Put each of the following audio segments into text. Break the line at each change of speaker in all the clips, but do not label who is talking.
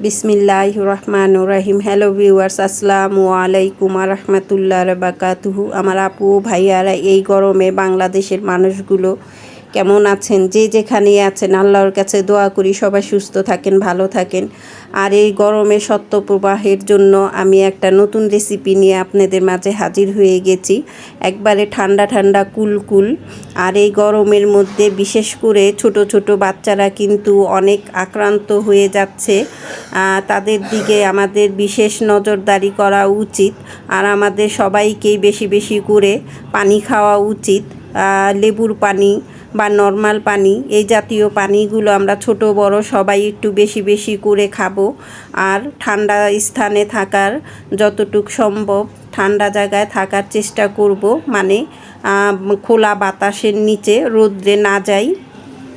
বিসমিল্লাহ রহমান রাহিম। Hello viewers আসসালামু আলাইকুম রহমতুল্লাহ বাকাতুহু আমার আপু ভাইয়ারা এই গরমে বাংলাদেশের মানুষগুলো কেমন আছেন? যে যেখানে আছেন, আল্লাহর কাছে দোয়া করি, সবাই সুস্থ থাকেন, ভালো থাকেন। আর এই গরমে সত্য প্রবাহের জন্য আমি একটা নতুন রেসিপি নিয়ে আপনাদের মাঝে হাজির হয়ে গেছি। একবারে ঠান্ডা ঠান্ডা কুলকুল। আর এই গরমের মধ্যে বিশেষ করে ছোট ছোট বাচ্চারা কিন্তু অনেক আক্রান্ত হয়ে যাচ্ছে। তাদের দিকে আমাদের বিশেষ নজরদারি করা উচিত। আর আমাদের সবাইকেই বেশি বেশি করে পানি খাওয়া উচিত। লেবুর পানি বা নর্মাল পানি, এই জাতীয় পানিগুলো আমরা ছোট, বড় সবাই একটু বেশি বেশি করে খাব। আর ঠান্ডা স্থানে থাকার যতটুক সম্ভব ঠান্ডা জায়গায় থাকার চেষ্টা করব। মানে খোলা বাতাসের নিচে রোদ্রে না যাই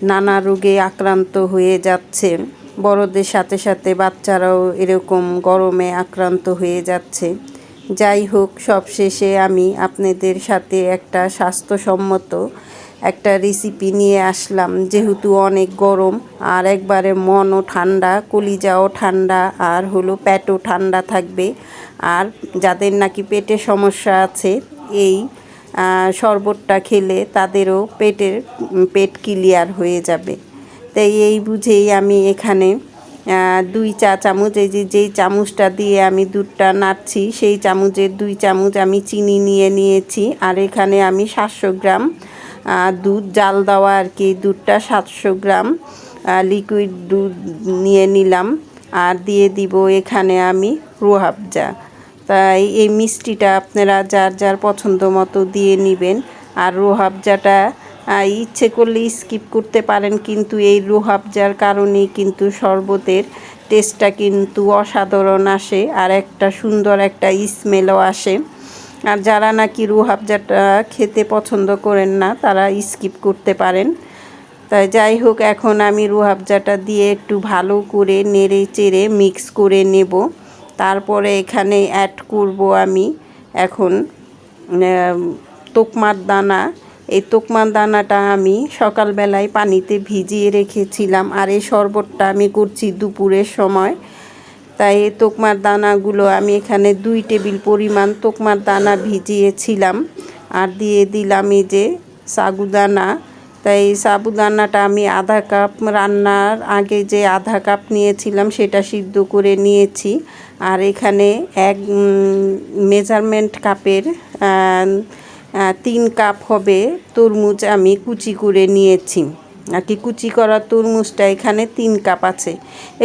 নানা রোগে আক্রান্ত হয়ে যাচ্ছে। বড়দের সাথে সাথে বাচ্চারাও এরকম গরমে আক্রান্ত হয়ে যাচ্ছে। যাই হোক, সবশেষে আমি আপনাদের সাথে একটা স্বাস্থ্যসম্মত একটা রেসিপি নিয়ে আসলাম, যেহেতু অনেক গরম, আর একবারে মনও ঠান্ডা, কলিজাও ঠান্ডা, আর হলো পেটও ঠান্ডা থাকবে। আর যাদের নাকি পেটে সমস্যা আছে, এই শরবতটা খেলে তাদেরও পেটের পেট ক্লিয়ার হয়ে যাবে। তাই এই বুঝেই আমি এখানে দুই চা চামচ, এই যে, যেই চামচটা দিয়ে আমি দুধটা নাড়ছি, সেই চামচের দুই চামচ আমি চিনি নিয়ে নিয়েছি। আর এখানে আমি সাতশো গ্রাম দুধ, জাল দেওয়া আর কি, দুধটা সাতশো গ্রাম লিকুইড দুধ নিয়ে নিলাম। আর দিয়ে দিব এখানে আমি রুহাবজা তাই এই মিষ্টিটা আপনারা যার যার পছন্দ মতো দিয়ে নেবেন। আর রোহাবজাটা ইচ্ছে করলে স্কিপ করতে পারেন, কিন্তু এই রোহাবজার কারণেই কিন্তু শরবতের টেস্টটা কিন্তু অসাধারণ আসে। আর একটা সুন্দর একটা স্মেলও আসে। আর যারা নাকি রুহাবজাটা খেতে পছন্দ করেন না, তারা স্কিপ করতে পারেন। তাই যাই হোক, এখন আমি রুহাবজাটা দিয়ে একটু ভালো করে নেড়ে চেড়ে মিক্স করে নেব। তারপরে এখানে অ্যাড করব আমি এখন তোকমার দানা। এই তোকমার দানাটা আমি সকালবেলায় পানিতে ভিজিয়ে রেখেছিলাম। আর এই শরবতটা আমি করছি দুপুরের সময়। তাই এই তোকমার দানাগুলো আমি এখানে দুই টেবিল পরিমাণ তোকমার দানা ভিজিয়েছিলাম। আর দিয়ে দিলাম এই যে সাগুদানা। তাই সাবুদানাটা আমি আধা কাপ রান্নার আগে যে আধা কাপ নিয়েছিলাম সেটা সিদ্ধ করে নিয়েছি। আর এখানে এক মেজারমেন্ট কাপের তিন কাপ হবে তরমুজ আমি কুচি করে নিয়েছি। আর কি কুচি করা তরমুজটা এখানে তিন কাপ আছে।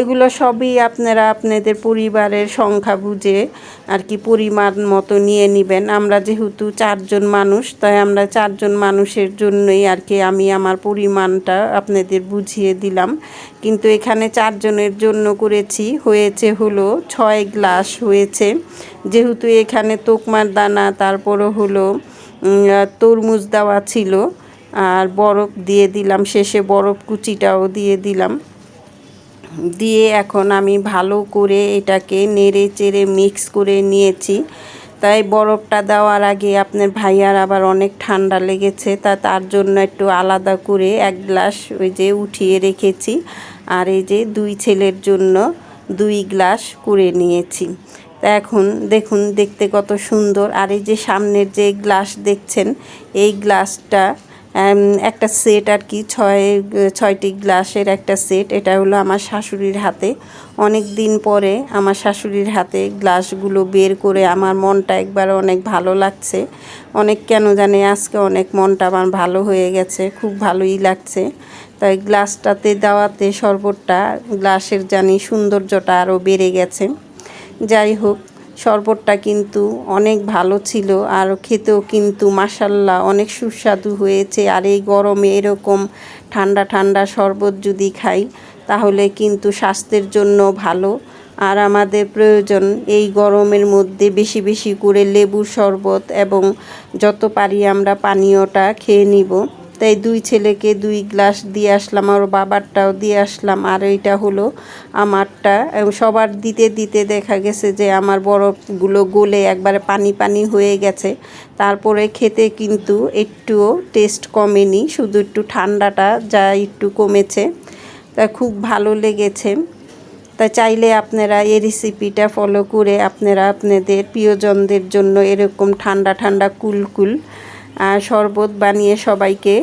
এগুলো সবই আপনারা আপনাদের পরিবারের সংখ্যা বুঝে আর কি পরিমাণ মতো নিয়ে নেবেন। আমরা যেহেতু চারজন মানুষ, তাই আমরা চারজন মানুষের জন্যই আর কি আমি আমার পরিমাণটা আপনাদের বুঝিয়ে দিলাম। কিন্তু এখানে চারজনের জন্য করেছি, হয়েছে হলো ছয় গ্লাস হয়েছে। যেহেতু এখানে তোকমার দানা, তারপরও হলো তরমুজ দেওয়া ছিল। আর বরফ দিয়ে দিলাম, শেষে বরফ কুচিটাও দিয়ে দিলাম। দিয়ে এখন আমি ভালো করে এটাকে নেড়ে চেড়ে মিক্স করে নিয়েছি। তাই বরফটা দেওয়ার আগে আপনার ভাইয়ার আবার অনেক ঠান্ডা লেগেছে, তা তার জন্য একটু আলাদা করে এক গ্লাস ওই যে উঠিয়ে রেখেছি। আর এই যে দুই ছেলের জন্য দুই গ্লাস করে নিয়েছি। তা এখন দেখুন, দেখতে কত সুন্দর। আর এই যে সামনের যে গ্লাস দেখছেন, এই গ্লাসটা একটা সেট আর কি, ছয়, ছয়টি গ্লাসের একটা সেট। এটা হলো আমার শাশুড়ির হাতে। অনেক দিন পরে আমার শাশুড়ির হাতে গ্লাসগুলো বের করে আমার মনটা একবার অনেক ভালো লাগছে। অনেক কেন জানে আজকে অনেক মনটা আমার ভালো হয়ে গেছে, খুব ভালোই লাগছে। তাই গ্লাসটাতে দেওয়াতে শরবতটা, গ্লাসের জানি সৌন্দর্যটা আরও বেড়ে গেছে। যাই হোক শরবতটা কিন্তু অনেক ভালো ছিল আর খেতেও কিন্তু মাসাল্লাহ অনেক সুস্বাদু হয়েছে। আর এই গরমে এরকম ঠান্ডা ঠান্ডা শরবত যদি খাই, তাহলে কিন্তু স্বাস্থ্যের জন্য ভালো। আর আমাদের প্রয়োজন এই গরমের মধ্যে বেশি বেশি করে লেবুর শরবত এবং যত পারি আমরা পানীয়টা খেয়ে নিব। তাই দুই ছেলেকে দুই গ্লাস দিয়ে আসলাম আর বাবারটাও দিয়ে আসলাম। আর এইটা হলো আমারটা। সবার দিতে দিতে দেখা গেছে যে আমার বরফগুলো গলে একবারে পানি পানি হয়ে গেছে। তারপরে খেতে কিন্তু একটুও টেস্ট কমেনি শুধু একটু ঠান্ডাটা যা একটু কমেছে। তা খুব ভালো লেগেছে। তা চাইলে আপনারা এই রেসিপিটা ফলো করে আপনারা আপনাদের প্রিয়জনদের জন্য এরকম ঠান্ডা ঠান্ডা কুল কুল আহ, শরবত বানিয়ে সবাইকে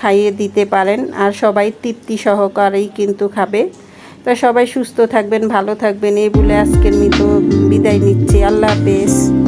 খাইয়ে দিতে পারেন। আর সবাই তৃপ্তি সহকারেই কিন্তু খাবে। তো সবাই সুস্থ থাকবেন, ভালো থাকবেন। এই বলে আজকের মতো বিদায় নিচ্ছি। আল্লাহ হাফেজ।